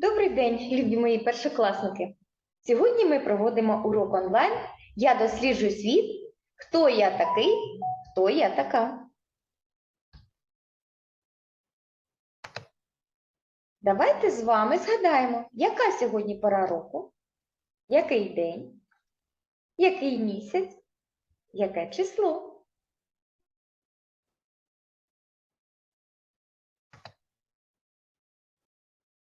Добрий день, любі мої першокласники. Сьогодні ми проводимо урок онлайн. Я досліджую світ. Хто я такий, хто я така. Давайте з вами згадаємо, яка сьогодні пора року, який день, який місяць, яке число.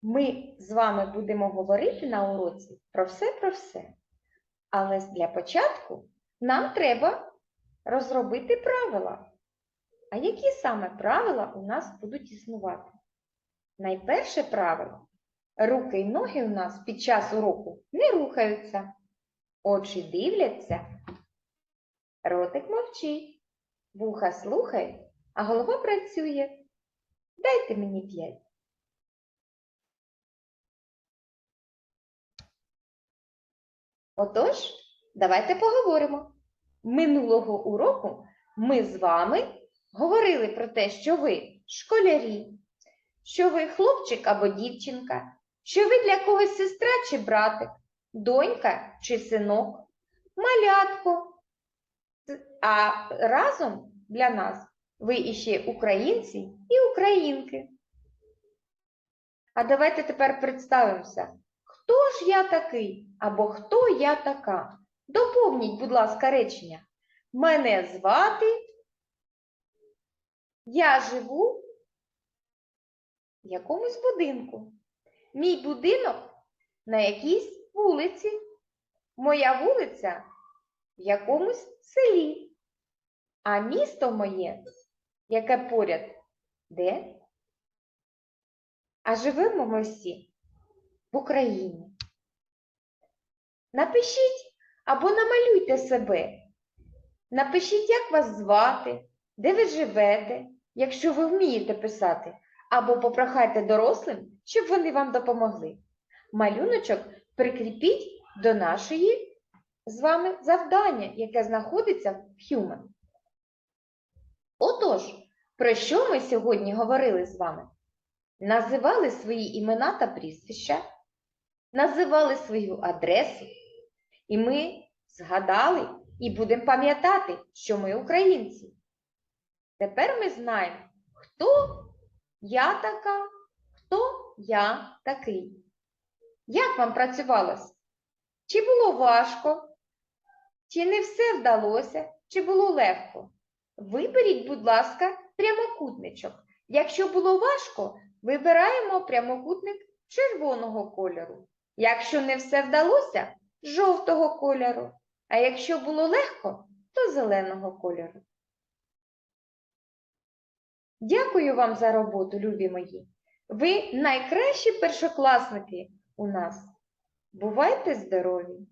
Ми з вами будемо говорити на уроці про все про все. Але для початку нам треба розробити правила. А які саме правила у нас будуть існувати? Найперше правило. Руки й ноги у нас під час уроку не рухаються. Очі дивляться, ротик мовчить, вуха слухають, а голова працює. Дайте мені п'ять. Отож, давайте поговоримо. Минулого уроку ми з вами говорили про те, що ви школярі, що ви хлопчик або дівчинка, що ви для когось сестра чи братик, донька чи синок, малятко. А разом для нас ви іще українці і українки. А давайте тепер представимося. Хто ж я такий або хто я така? Доповніть, будь ласка, речення. Мене звати. Я живу в якомусь будинку. Мій будинок на якійсь вулиці. Моя вулиця в якомусь селі. А місто моє, яке поряд, де? А живемо ми всі в Україні. Напишіть або намалюйте себе. Напишіть, як вас звати, де ви живете, якщо ви вмієте писати, або попрохайте дорослим, щоб вони вам допомогли. Малюночок прикріпіть до нашої з вами завдання, яке знаходиться в Human. Отож, про що ми сьогодні говорили з вами? Називали свої імена та прізвища, називали свою адресу, і ми згадали і будемо пам'ятати, що ми українці. Тепер ми знаємо, хто я така, хто я такий. Як вам працювалось? Чи було важко? Чи не все вдалося, чи було легко? Виберіть, будь ласка, прямокутничок. Якщо було важко, вибираємо прямокутник червоного кольору. Якщо не все вдалося, жовтого кольору. А якщо було легко, то зеленого кольору. Дякую вам за роботу, любі мої. Ви найкращі першокласники у нас. Бувайте здорові!